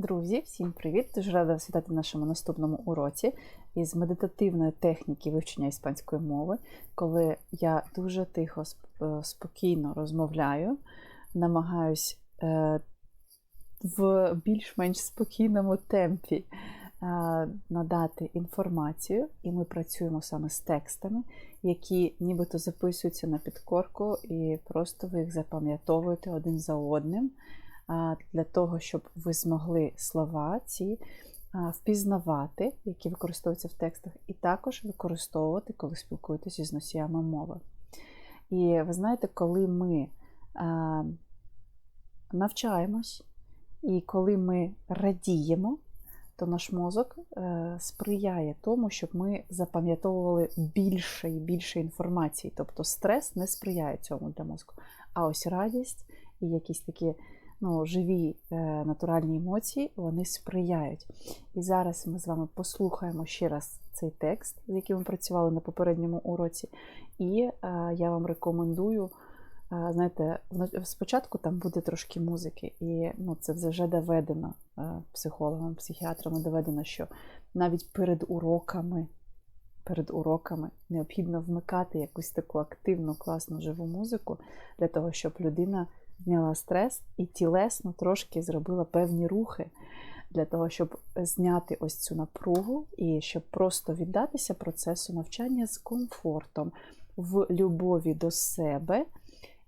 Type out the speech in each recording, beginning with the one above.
Друзі, всім привіт! Дуже рада вас вітати в нашому наступному уроці із медитативної техніки вивчення іспанської мови, коли я дуже тихо, е, спокійно розмовляю, намагаюсь е, в більш-менш спокійному темпі е, надати інформацію, і ми працюємо саме з текстами, які нібито записуються на підкорку, і просто ви їх запам'ятовуєте один за одним для того, щоб ви змогли слова ці впізнавати, які використовуються в текстах, і також використовувати, коли спілкуєтеся з носіями мови. І ви знаєте, коли ми навчаємось, і коли ми радіємо, то наш мозок е, сприяє тому, щоб ми запам'ятовували більше і більше інформації. Тобто стрес не сприяє цьому для мозку. А ось радість і якісь такі ну, живі е, натуральні емоції, вони сприяють. І зараз ми з вами послухаємо ще раз цей текст, з яким ми працювали на попередньому уроці. І е, я вам рекомендую. е, Знаєте, спочатку там буде трошки музики, і ну, це вже доведено психологам, психіатрами доведено, що навіть перед уроками, перед уроками необхідно вмикати якусь таку активну, класну живу музику для того, щоб людина зняла стрес і тілесно трошки зробила певні рухи для того, щоб зняти ось цю напругу і щоб просто віддатися процесу навчання з комфортом, в любові до себе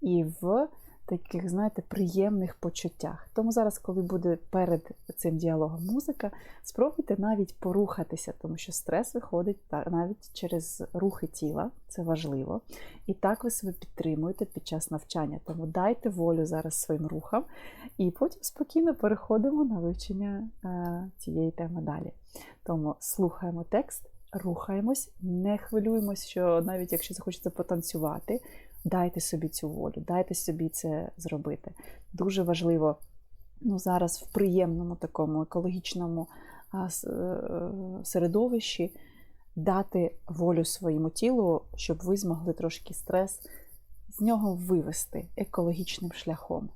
і в таких, знаєте, приємних почуттях. Тому зараз, коли буде перед цим діалогом музика, спробуйте навіть порухатися, тому що стрес виходить навіть через рухи тіла, це важливо. І так ви себе підтримуєте під час навчання. Тому дайте волю зараз своїм рухам, і потім спокійно переходимо на вивчення е, цієї теми далі. Тому слухаємо текст, рухаємось, не хвилюємось, що навіть якщо захочеться потанцювати, дайте собі цю волю, дайте собі це зробити. Дуже важливо ну, зараз в приємному такому екологічному е, середовищі дати волю своєму тілу, щоб ви змогли трошки стрес з нього вивести екологічним шляхом.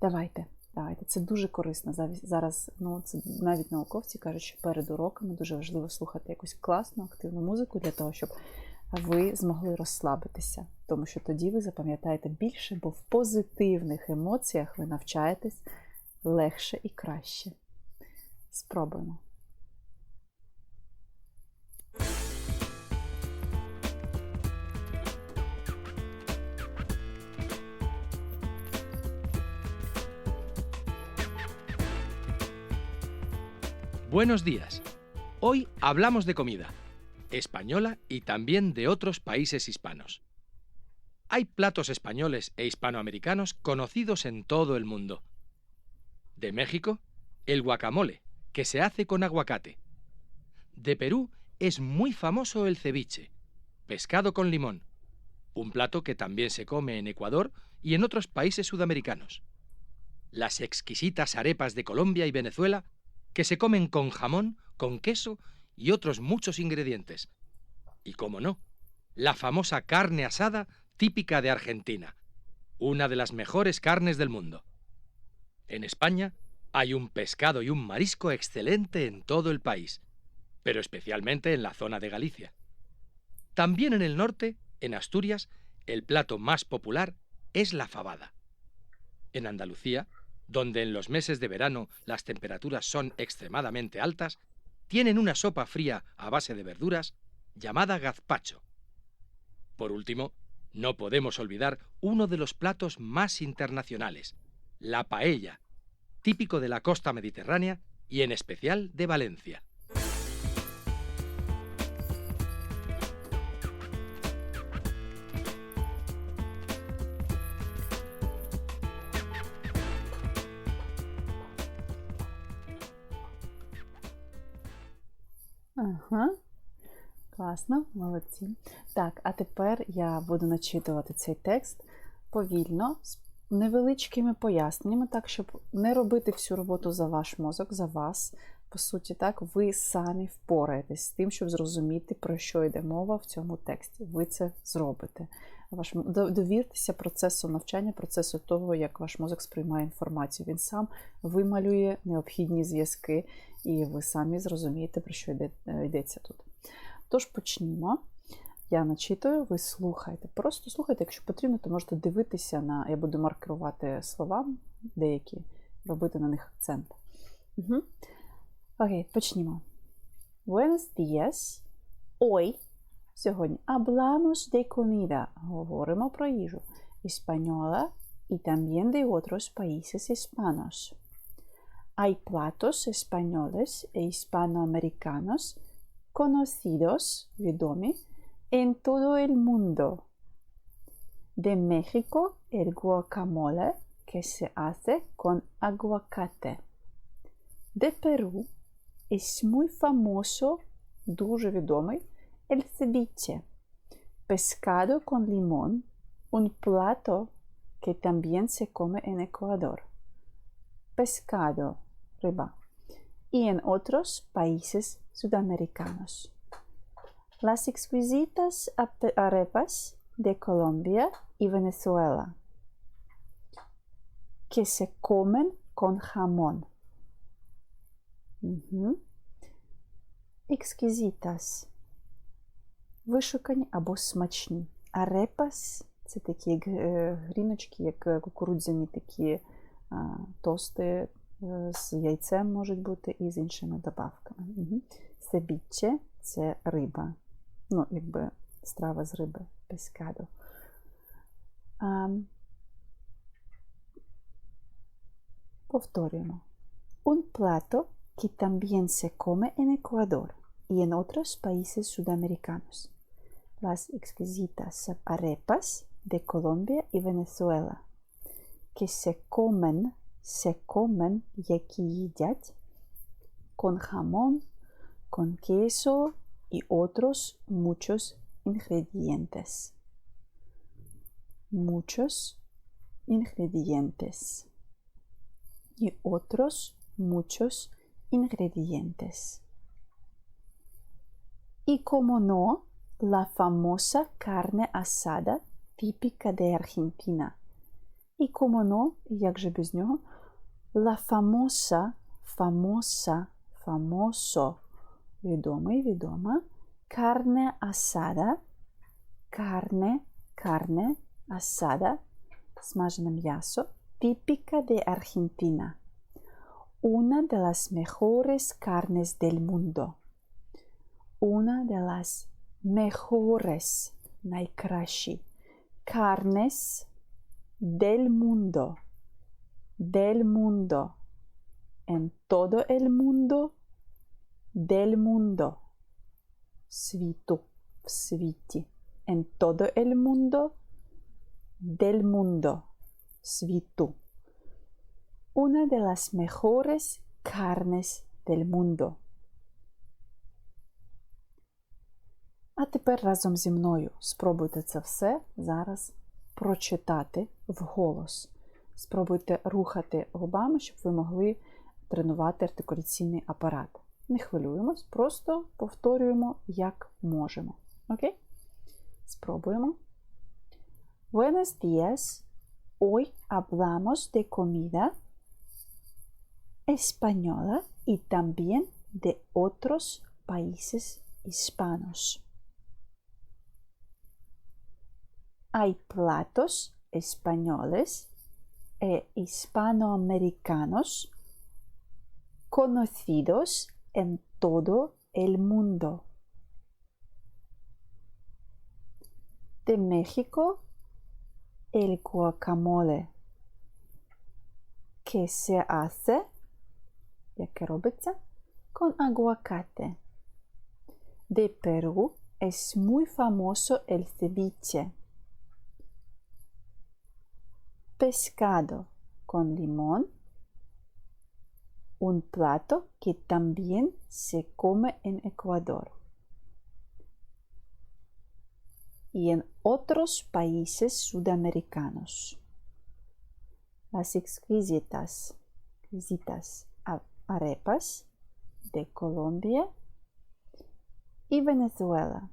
Давайте, давайте. Це дуже корисно. Зараз ну, це навіть науковці кажуть, що перед уроками дуже важливо слухати якусь класну, активну музику для того, щоб ви змогли розслабитися. Тому що тоді ви запам'ятаєте більше, бо в позитивних емоціях ви навчаєтесь легше і краще. Спробуємо. Buenos días. Hoy hablamos de comida, española y también de otros países hispanos. Hay platos españoles e hispanoamericanos conocidos en todo el mundo. De México, el guacamole, que se hace con aguacate. De Perú es muy famoso el ceviche, pescado con limón, un plato que también se come en Ecuador y en otros países sudamericanos. Las exquisitas arepas de Colombia y Venezuela que se comen con jamón, con queso y otros muchos ingredientes. Y como no, la famosa carne asada típica de Argentina, una de las mejores carnes del mundo. En España hay un pescado y un marisco excelente en todo el país, pero especialmente en la zona de Galicia. También en el norte, en Asturias, el plato más popular es la fabada. En Andalucía, donde en los meses de verano las temperaturas son extremadamente altas, tienen una sopa fría a base de verduras llamada gazpacho. Por último, no podemos olvidar uno de los platos más internacionales, la paella, típico de la costa mediterránea y en especial de Valencia. Класно, молодці. Так, а тепер я буду начитувати цей текст повільно, з невеличкими поясненнями, так, щоб не робити всю роботу за ваш мозок, за вас, по суті, так, ви самі впораєтесь з тим, щоб зрозуміти, про що йде мова в цьому тексті. Ви це зробите. Ваш, довіртеся процесу навчання, процесу того, як ваш мозок сприймає інформацію. Він сам вималює необхідні зв'язки, і ви самі зрозумієте, про що йде, йдеться тут. Тож почнімо. Я начитую, ви слухайте. Просто слухайте, якщо потрібно, то можете дивитися на. Я буду маркерувати слова деякі, робити на них акцент. Угу. Окей, почнімо. Buenos días. Hoy, сьогодні, hablamos de comida. Говоримо про їжу. Española y también de otros países hispanos. Hay platos españoles e hispanoamericanos conocidos, відомі, en todo el mundo. De México, el guacamole que se hace con aguacate. De Perú, es muy famoso, дуже відомий, el ceviche, pescado con limón, un plato que también se come en Ecuador. Pescado, riba. Y en otros países sudamericanos. Las exquisitas arepas de Colombia y Venezuela, que se comen con jamón. Угу. Екскізітас. Вишукані або смачні. Арепас це такі гріночки, як кукурудзяні такі а, тости з яйцем можуть бути і з іншими добавками. Угу. Себіче це риба. Ну, якби страва з риби, пескадо. А, повторюємо. Un plato que también se come en Ecuador y en otros países sudamericanos. Las exquisitas arepas de Colombia y Venezuela, que se comen, comen які їдять con jamón, con queso y otros muchos ingredientes. Muchos ingredientes. Y otros muchos ingredientes. Y como no, la famosa carne asada típica de Argentina. Y como no, як же без нього, la famosa, famosa, famoso, відомий, відома, carne asada, carne, carne asada, смажене м'ясо, típica de Argentina una de las mejores carnes del mundo. Una de las mejores, найкращі, carnes del mundo. Del mundo. En todo el mundo. Del mundo. Світу. В світі. En todo el mundo. Del mundo. Світу una de las mejores carnes del mundo. А тепер разом зі мною спробуйте це все зараз прочитати вголос. Спробуйте рухати губами, щоб ви могли тренувати артикуляційний апарат. Не хвилюємось, просто повторюємо, як можемо. Окей? Спробуємо. Buenos días. Hoy hablamos de comida española y también de otros países hispanos. Hay platos españoles e hispanoamericanos conocidos en todo el mundo. De México, el guacamole, que se hace яке робиться con aguacate. De Perú es muy famoso el ceviche. Pescado con limón. Un plato que también se come en Ecuador. Y en otros países sudamericanos. Las exquisitas, arepas de Colombia y Venezuela,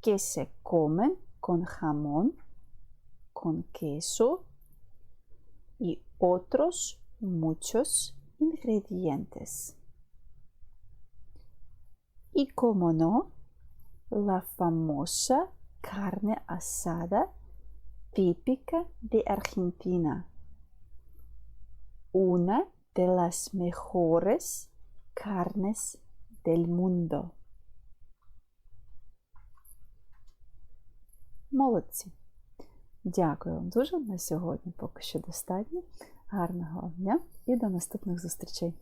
que se comen con jamón, con queso y otros muchos ingredientes. Y como no, la famosa carne asada típica de Argentina, una de las mejores carnes del mundo. Молодці! Дякую вам дуже на сьогодні. Поки що достатньо. Гарного дня і до наступних зустрічей!